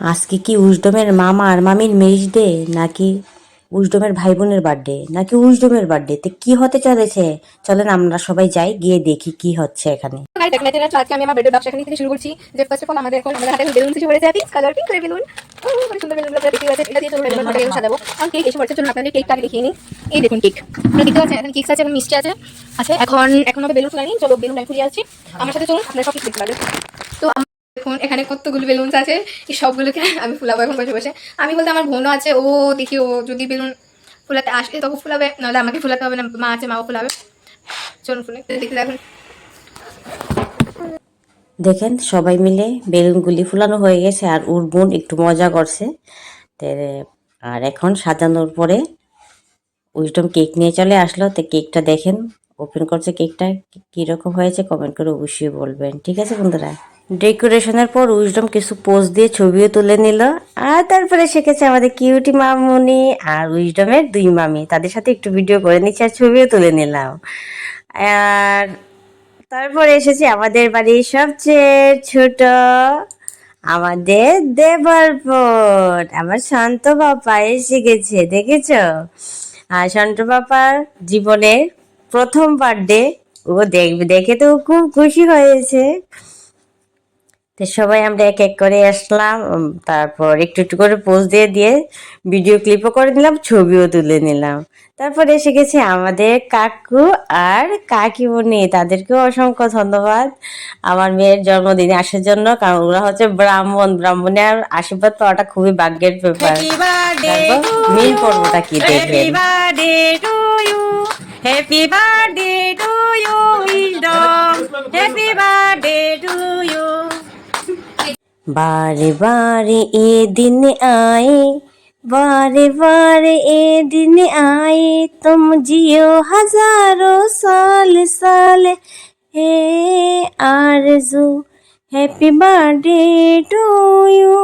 আজকে কি উজডমের মামা আর মামির মেজ ডে নাকি উজডমের ভাই বোনের বার্থডে নাকি উজডমের বার্থডে তে কি হতে চলেছে? চলেন আমরা সবাই যাই, গিয়ে দেখি কি হচ্ছে এখানে। ব্যবসা শুরু করছি। যে আমাদের এখন বেলুন বেলুন কেক এই দেখুন এখানে আছে মিষ্টি আছে। এখন বেলুন চলো বেলুন ফুলিয়ে আসছি। আমার সাথে চলুন, আপনারা সব কিছু তো দেখুন, এখানে কতগুলো বেলুন আছে? এই সবগুলোকে আমি ফুলাবো এখন বসে বসে। আমি বলতে আমার বোনও আছে, ও দেখি, ও যদি বেলুন ফুলাতে আসে, তখন ফুলাবে, নাহলে আমাকে ফুলাতে হবে না, মা আছে, মাও ফুলাবে। চলুন ফুলে দেখতে দেখুন। দেখেন, সবাই মিলে বেলুনগুলি ফুলানো হয়ে গেছে, আর ওর বোন একটু মজা করছে। আর এখন সাজানোর পরে উইস্টম কেক নিয়ে চলে আসলো। তো কেকটা দেখেন ওপেন করছে কেকটা কীরকম হয়েছে কমেন্ট করে অবশ্যই বলবেন। ঠিক আছে, বন্ধুরা? ডেকোরেশনের পর উইস্টম কিছু পোজ দিয়ে ছবিও তুলে নিল। আর তারপরে শিখেছে আমাদের কিউটি মামুনি আর উইস্টমের দুই মামি। তাদের সাথে একটু ভিডিও করে নিচ্ছি আর ছবিও তুলে নিলাম। আর তারপরে এসেছি আমাদের বাড়ির সবচেয়ে ছোট আমাদের দেবরপট। আমার শান্ত বাবা এসে গেছে, দেখেছ? আর শান্ত বাবার জীবনের প্রথম বার্থডে ও দেখবে, দেখে তো খুব খুশি হয়েছে। তো সবাই আমরা এক এক করে আসলাম তারপর একটু একটু করে পোজ দিয়ে দিয়ে ভিডিও ক্লিপও করে নিলাম ছবিও তুলে নিলাম। তারপরে এসে গেছে আমাদের কাকু আর কাকিমণি তাদেরকেও অসংখ্য ধন্যবাদ। আমার মেয়ের জন্মদিনে আসার জন্য কারণ ওরা হচ্ছে ব্রাহ্মণ ব্রাহ্মণের আশীর্বাদ পাওয়াটা খুবই ভাগ্যের ব্যাপার। মিল পর্বটা কি you. Happy birthday to you. Happy birthday to বারে বারে এ দিন আয়ে, বারে বারে এ দিন আয়ে, তুম জিও হাজারো সাল সাল। হে Arzu, happy birthday to you,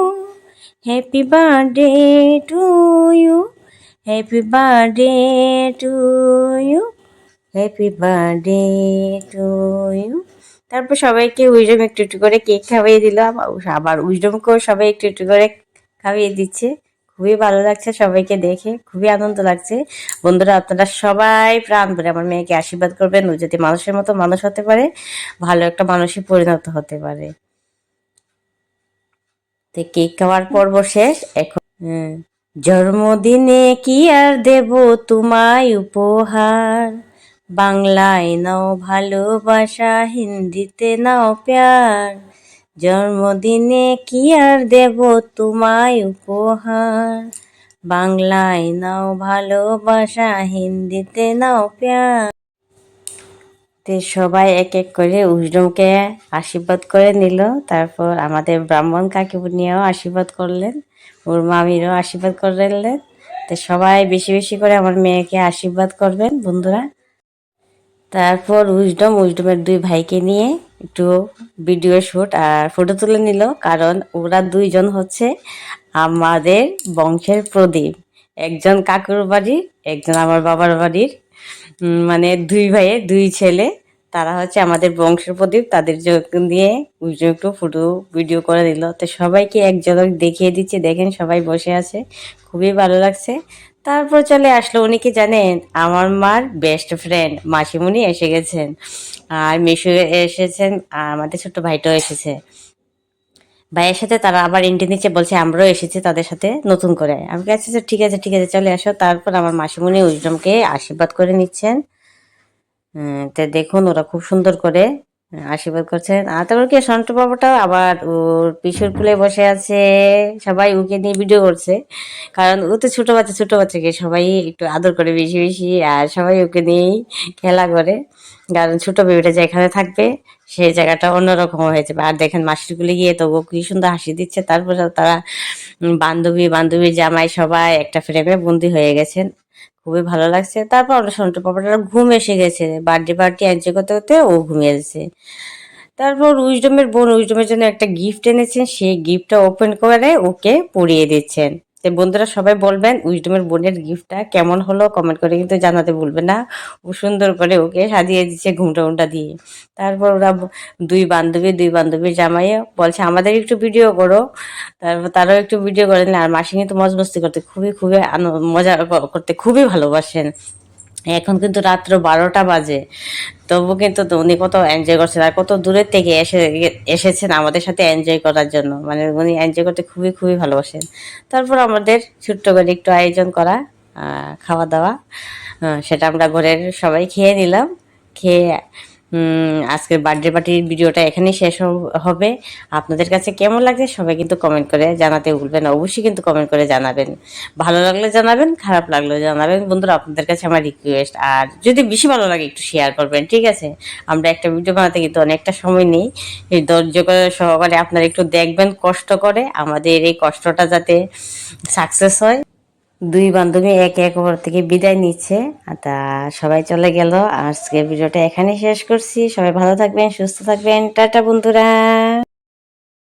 happy birthday to you, happy birthday to you, happy birthday to you. তারপর সবাইকে উইজডম একটু একটু করে কেক খাইয়ে দিলাম আবার উইজডমকেও সবাই একটু একটু করে খাইয়ে দিচ্ছে। খুবই ভালো লাগছে সবাইকে দেখে খুবই আনন্দ লাগছে। বন্ধুরা আপনারা সবাই প্রাণ ভরে আমার মেয়েকে আশীর্বাদ করবেন। ও যদি মানুষের মতো মানুষ হতে পারে ভালো একটা মানুষই পরিণত হতে পারে। তো কেক খাওয়ার পর্ব শেষ। এখন হুম, জন্মদিনে কি আর দেব তোমায় উপহার? বাংলায় নাও ভালোবাসা, হিন্দিতে নাও প্যার। জন্মদিনে কি আর দেব তোমায় উপহার? বাংলায় নাও ভালোবাসা, হিন্দিতে নাও প্যার। তে সবাই এক এক করে উজডমকে আশীর্বাদ করে নিল। তারপর আমাদের ব্রাহ্মণ কাকিমুনিয়াও আশীর্বাদ করলেন, ওর মামিরও আশীর্বাদ করলেন তো সবাই বেশি বেশি করে আমার মেয়েকে আশীর্বাদ করবেন, বন্ধুরা। তারপর উইজডম উইজডমের দুই ভাইকে নিয়ে একটু ভিডিও শুট আর ফটো তুলে নিল। কারণ ওরা দুইজন হচ্ছে আমাদের বংশের প্রদীপ। একজন কাকুর বাড়ির একজন আমার বাবার বাড়ির। মানে দুই ভাইয়ের দুই ছেলে। তারা হচ্ছে আমাদের বংশের প্রদীপ। তাদের দিয়ে একটু ফটো ভিডিও করে দিল। তো সবাইকে এক দেখিয়ে দিচ্ছে। দেখেন সবাই বসে আছে। খুবই ভালো লাগছে। তারপর চলে আসলো। উনি কি জানেন? আমার মার বেস্ট ফ্রেন্ড মাসিমণি এসে গেছেন। আর মিশু এসেছেন আমাদের ছোট্ট ভাইটাও এসেছে। ভাইয়ের সাথে তারা আবার ইন্টি নিচে বলছে, আমরাও এসেছি তাদের সাথে নতুন করে। আমি কাছে ঠিক আছে ঠিক আছে, চলে আসো। তারপর আমার মাসিমণি উজডমকে আশীর্বাদ করে নিচ্ছেন। তো দেখুন ওরা খুব সুন্দর করে আশীর্বাদ করছেন। আর তারপর কি, সন্টু বাবাটাও আবার ওর পিছুর কুলে বসে আছে। সবাই ওকে নিয়ে ভিডিও করছে। কারণ ও তো ছোট বাচ্চা, ছোট বাচ্চাকে সবাই একটু আদর করে বেশি বেশি, আর সবাই ওকে নিয়েই খেলা করে। কারণ ছোট বেবিটা যেখানে থাকবে সেই জায়গাটা অন্যরকম হয়ে যাবে আর দেখেন মাসির মাসিরগুলি গিয়ে তো ও কি সুন্দর হাসি দিচ্ছে। তারপরে তারা বান্ধবী বান্ধবী জামাই সবাই একটা ফ্রেমে বন্দি হয়ে গেছেন। খুবই ভালো লাগছে। তারপর আমরা সন্টু ঘুম এসে গেছে। বার্থডে পার্টি এনজয় করতে করতে ও ঘুমিয়ে গেছে। তারপর উইজডমের বোন উইজডমের জন্য একটা গিফট এনেছেন। সেই গিফটটা ওপেন করে ওকে পরিয়ে দিচ্ছেন। তো বন্ধুরা সবাই বলবেন উইজডমের বোনের গিফটটা কেমন হলো? কমেন্ট করে কিন্তু জানাতে ভুলবেন না। ও সুন্দর করে ওকে সাজিয়ে দিচ্ছে ঘুমটা ঘুমটা দিয়ে। তারপর ওরা দুই বান্ধবী, দুই বান্ধবীর জামাইও বলছে, আমাদের একটু ভিডিও করো। তারপর তারাও একটু ভিডিও করেন। আর মাসি কিন্তু মজ মস্তি করতে খুবই খুবই মজা করতে খুবই ভালোবাসেন। এখন কিন্তু রাত্র বারোটা বাজে। তবু কিন্তু উনি কত এনজয় করছেন আর কত দূরের থেকে এসে, এসেছেন আমাদের সাথে এনজয় করার জন্য। মানে উনি এনজয় করতে খুবই খুবই ভালোবাসেন। তারপর আমাদের ছোট্ট করে একটু আয়োজন করা খাওয়া দাওয়া সেটা আমরা ঘরের সবাই খেয়ে নিলাম। খেয়ে আজকের বার্থডে পার্টির ভিডিওটা এখানেই শেষ হব- আপনাদের কাছে কেমন লাগছে সবাই কিন্তু কমেন্ট করে জানাতে ভুলবেন অবশ্যই কিন্তু কমেন্ট করে জানাবেন। ভালো লাগলে জানাবেন, খারাপ লাগলে জানাবেন। বন্ধুরা, আপনাদের কাছে আমার রিকোয়েস্ট আর যদি বেশি ভালো লাগে একটু শেয়ার করবেন, ঠিক আছে? আমরা একটা ভিডিও বানাতে কিন্তু অনেকটা সময় নেই। ধৈর্য করে সহকারে আপনারা একটু দেখবেন, কষ্ট করে। আমাদের এই কষ্টটা যাতে সাকসেস হয়। দুই বান্ধবী একে এক অপর থেকে বিদায় নিচ্ছে তা সবাই চলে গেল। আজকে ভিডিওটা এখানে শেষ করছি। সবাই ভালো থাকবেন, সুস্থ থাকবেন। টাটা বন্ধুরা।